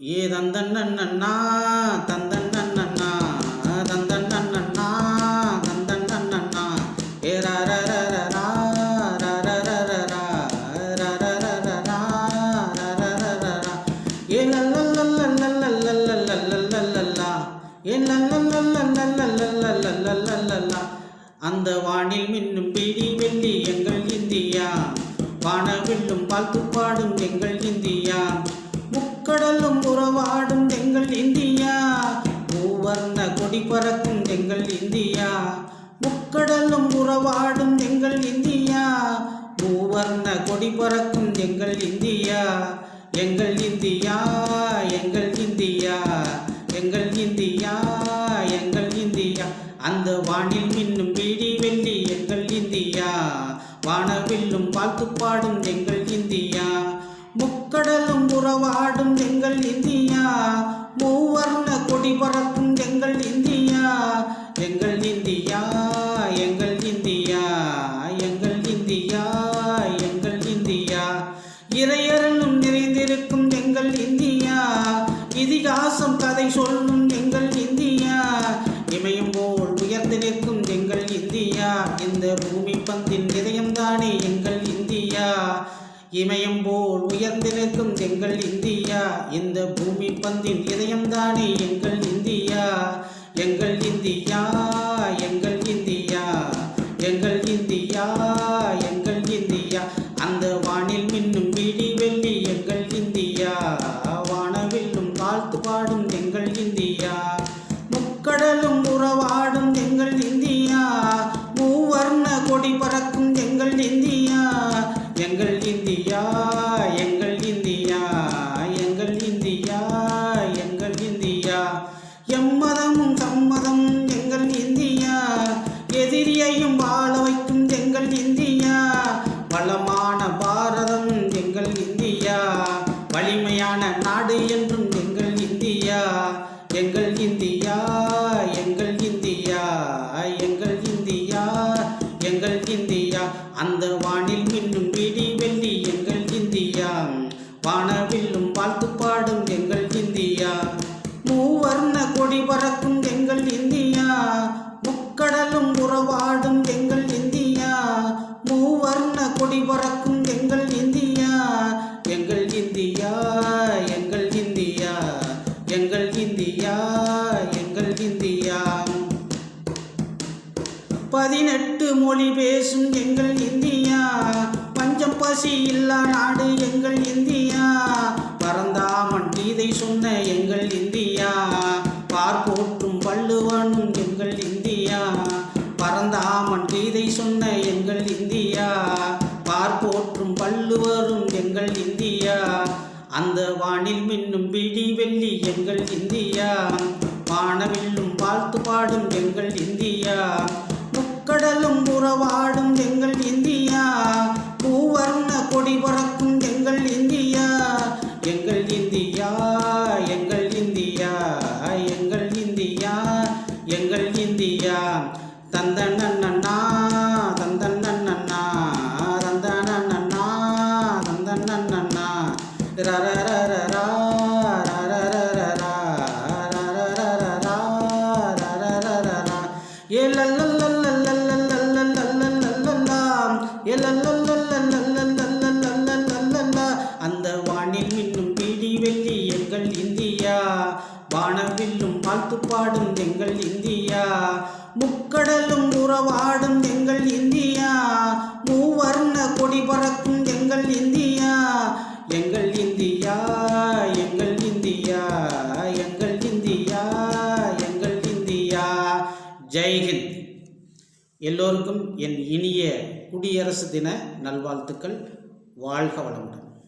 ஏ தந்தன் அண்ணா தந்தன் அண்ணா தந்தன் அண்ணா தந்தன் அண்ணா ஏ அந்த வானில் மின்னும் பிடி வெள்ளி எங்கள் இந்தியா வானவில்லும் பார்த்து பாடும் எங்கள் முக்கடலும் உறவாடும் எங்கள் இந்தியா. மூவர்ண கொடி பறக்கும் எங்கள் இந்தியா. எங்கள் இந்தியா எங்கள் இந்தியா. எங்கள் இந்தியா எங்கள் இந்தியா. அந்த வானில் மின்னும் வீடி வெள்ளி எங்கள் இந்தியா. வானவில்லும் வாழ்த்து பாடும் எங்கள் இந்தியா. முக்கடலும் உறவாடும் எங்கள் இந்தியா. மூவர்ண கொடி பறக்கும் இறையரலும் நிறைந்திருக்கும் எங்கள் இந்தியா. இதிகாசம் கதை சொல்லும் எங்கள் இந்தியா. இமயம் போல் உயர்ந்து நிற்கும் எங்கள் இந்தியா. இந்த பூமி பந்தின் இதயம்தானே எங்கள் இந்தியா. இமயம் போல் உயர்ந்து நிற்கும் எங்கள் இந்தியா. இந்த பூமி பந்தின் இதயம்தானே எங்கள் இந்தியா. எங்கள் இந்தியா. இந்தியா எங்கள் இந்தியா எங்கள் இந்தியா எங்கள் இந்தியா. எம்மதமும் சம்மதம் எங்கள் இந்தியா. எதிரியையும் வாழ வைக்கும் எங்கள் இந்தியா. வளமான பாரதம் எங்கள் இந்தியா. வலிமையான நாடு என்றும் எங்கள் இந்தியா. எங்கள் இந்தியா எங்கள் இந்தியா. அந்த வானில் மின்னும் விடி வெள்ளி எங்கள் இந்தியா. வானவில்லும் வாழ்த்து பாடும் எங்கள் இந்தியா. மூவர்ண கொடி பறக்கும் எங்கள் இந்தியா. முக்கடலும் உறவாடும் எங்கள் இந்தியா. மூவர்ண கொடி பறக்கும் எங்கள் இந்தியா. எங்கள் இந்தியா எங்கள் இந்தியா எங்கள் இந்தியா எங்கள் இந்தியா. பதினெட்டு மொழி பேசும் எங்கள் இந்தியா. பஞ்சம் பசி இல்லா நாடு எங்கள் இந்தியா. பரந்தாமன் கீதை சொன்ன எங்கள் இந்தியா. பார்ப்போற்றும் பல்லுவனும் எங்கள் இந்தியா. பரந்தாமன் கீதை சொன்ன எங்கள் இந்தியா. பார்ப்போற்றும் பல்லுவரும் எங்கள் இந்தியா. அந்த வானில் மின்னும் விடி வெள்ளி எங்கள் இந்தியா. வானவில்லும் வாழ்த்து பாடும் எங்கள் இந்தியா. கடலும் உறவாடும் எங்கள் இந்தியா. மூவர்ண கொடி பறக்கும் எங்கள் இந்தியா. எங்கள் இந்தியா எங்கள் இந்தியா எங்கள் இந்தியா எங்கள் இந்தியா. தந்தன் நன்னா தந்தண்ணா தந்தண்ணா தந்தன் வானவில்லும் வாழ்த்து பாடும் எங்கள் இந்தியா. முக்கடலும் உறவாடும் எங்கள் இந்தியா. மூவர்ண கொடி பறக்கும் எங்கள் இந்தியா. எங்கள் இந்தியா எங்கள் இந்தியா எங்கள் இந்தியா எங்கள் இந்தியா. ஜெய்ஹிந்த் எல்லோருக்கும் என் இனிய குடியரசு தின நல்வாழ்த்துக்கள். வாழ்க வளமுடன்.